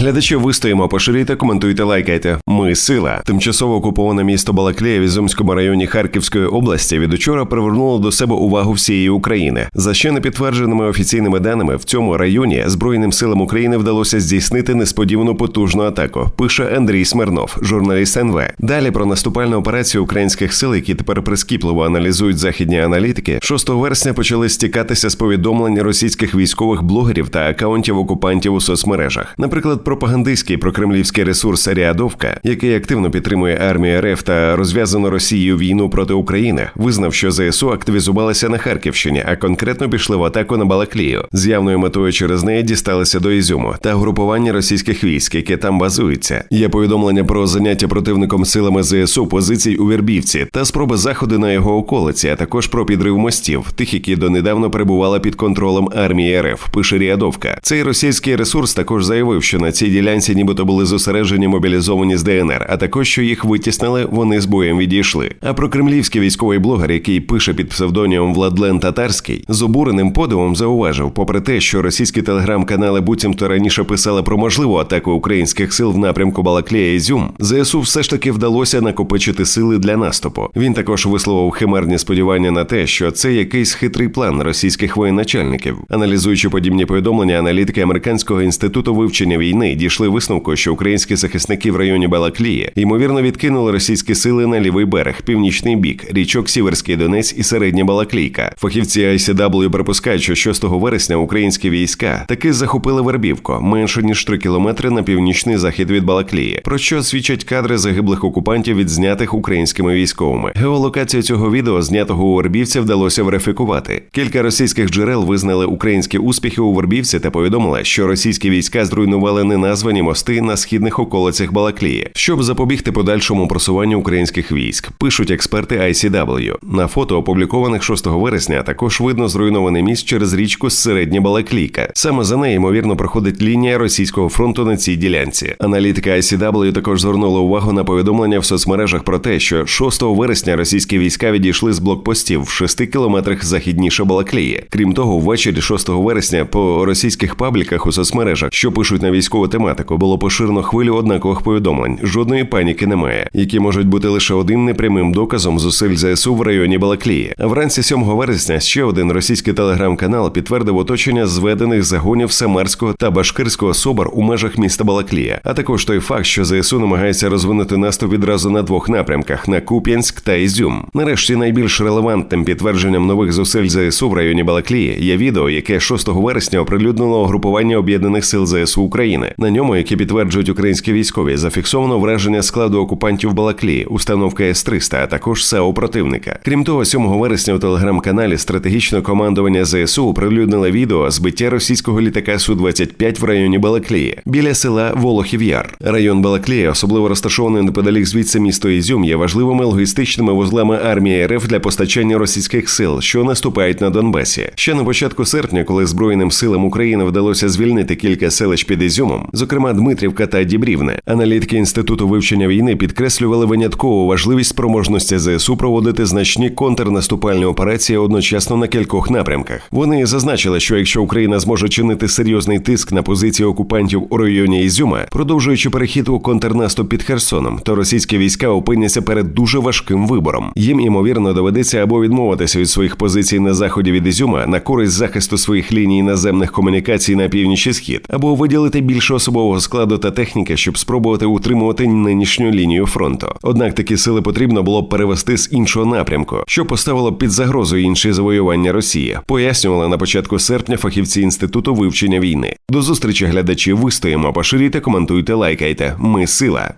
Глядачі вистоїмо, поширюйте, коментуйте, лайкайте. Ми сила. Тимчасово окуповане місто Балаклея в Ізюмському районі Харківської області від учора привернуло до себе увагу всієї України. За ще не підтвердженими офіційними даними, в цьому районі Збройним силам України вдалося здійснити несподівану потужну атаку. Пише Андрій Смирнов, журналіст НВ. Далі про наступальну операцію українських сил, які тепер прискіпливо аналізують західні аналітики. 6 вересня почали стікатися з повідомлень російських військових блогерів та акаунтів окупантів у соцмережах. Наприклад, пропагандистський прокремлівський ресурс Ріадовка, який активно підтримує армію РФ та розв'язану Росією війну проти України, визнав, що ЗСУ активізувалися на Харківщині, а конкретно пішли в атаку на Балаклію. З явною метою через неї дісталися до Ізюму та групування російських військ, яке там базується. Є повідомлення про заняття противником силами ЗСУ позицій у Вербівці та спроби заходу на його околиці, а також про підрив мостів, тих, які донедавна перебували під контролем армії РФ. Пише Ріадовка. Цей російський ресурс також заявив, що на цій ділянці нібито були зосереджені мобілізовані з ДНР, а також що їх витіснили, вони з боєм відійшли. А про кремлівський військовий блогер, який пише під псевдонімом Владлен Татарський, з обуреним подивом зауважив, попри те, що російські телеграм-канали буцімто раніше писали про можливу атаку українських сил в напрямку Балаклія Ізюм, ЗСУ все ж таки вдалося накопичити сили для наступу. Він також висловив химерні сподівання на те, що це якийсь хитрий план російських воєначальників. Аналізуючи подібні повідомлення, аналітики американського інституту вивчення війни дійшли висновку, що українські захисники в районі Балаклії ймовірно відкинули російські сили на лівий берег, північний бік, річок Сіверський Донець і середня Балаклійка. Фахівці ICW припускають, що 6 вересня українські війська таки захопили Вербівку менше ніж 3 кілометри на північний захід від Балаклії, про що свідчать кадри загиблих окупантів від знятих українськими військовими. Геолокацію цього відео, знятого у Вербівці, вдалося верифікувати. Кілька російських джерел визнали українські успіхи у Вербівці та повідомили, що російські війська зруйнували неназвані мости на східних околицях Балаклії, щоб запобігти подальшому просуванню українських військ. Пишуть експерти ICW. На фото, опублікованих 6 вересня, також видно зруйнований міст через річку Середня Балаклійка. Саме за нею ймовірно проходить лінія російського фронту на цій ділянці. Аналітика ICW також звернула увагу на повідомлення в соцмережах про те, що 6 вересня російські війська відійшли з блокпостів в 6 кілометрах західніше Балаклії. Крім того, ввечері 6 вересня по російських пабліках у соцмережах, що пишуть на військову тематику, було поширено хвилю однакових повідомлень. Жодної паніки немає, які можуть бути лише одним непрямим доказом зусиль ЗСУ в районі Балаклії. Вранці 7 вересня ще один російський телеграм-канал підтвердив оточення зведених загонів Самарського та Башкирського собор у межах міста Балаклія, а також той факт, що ЗСУ намагається розвинути наступ відразу на двох напрямках на Куп'янськ та Ізюм. Нарешті найбільш релевантним підтвердженням нових зусиль ЗСУ в районі Балаклії є відео, яке 6 вересня оприлюднило угрупування об'єднаних сил ЗСУ України. На ньому, які підтверджують українські військові, зафіксовано враження складу окупантів Балаклії, установка С-300, а також САУ противника. Крім того, 7 вересня у телеграм-каналі стратегічне командування ЗСУ оприлюднило відео збиття російського літака Су-25 в районі Балаклії біля села Волохів-Яр. Район Балаклія, особливо розташований неподалік звідси місто Ізюм, є важливими логістичними вузлами армії РФ для постачання російських сил, що наступають на Донбасі. Ще на початку серпня, коли Збройним силам України вдалося звільнити кілька селищ під Ізюмом, зокрема Дмитрівка та Дібрівне, аналітики інституту вивчення війни підкреслювали виняткову важливість спроможності ЗСУ проводити значні контрнаступальні операції одночасно на кількох напрямках. Вони зазначили, що якщо Україна зможе чинити серйозний тиск на позиції окупантів у районі Ізюма, продовжуючи перехід у контрнаступ під Херсоном, то російські війська опиняться перед дуже важким вибором. Їм ймовірно доведеться або відмовитися від своїх позицій на заході від Ізюма на користь захисту своїх ліній наземних комунікацій на північ і схід, або виділити більше особового складу та техніки, щоб спробувати утримувати нинішню лінію фронту. Однак такі сили потрібно було перевести з іншого напрямку, що поставило під загрозу інші завоювання Росії, пояснювали на початку серпня фахівці інституту вивчення війни. До зустрічі глядачі вистоїмо, поширюйте, коментуйте, лайкайте. Ми сила.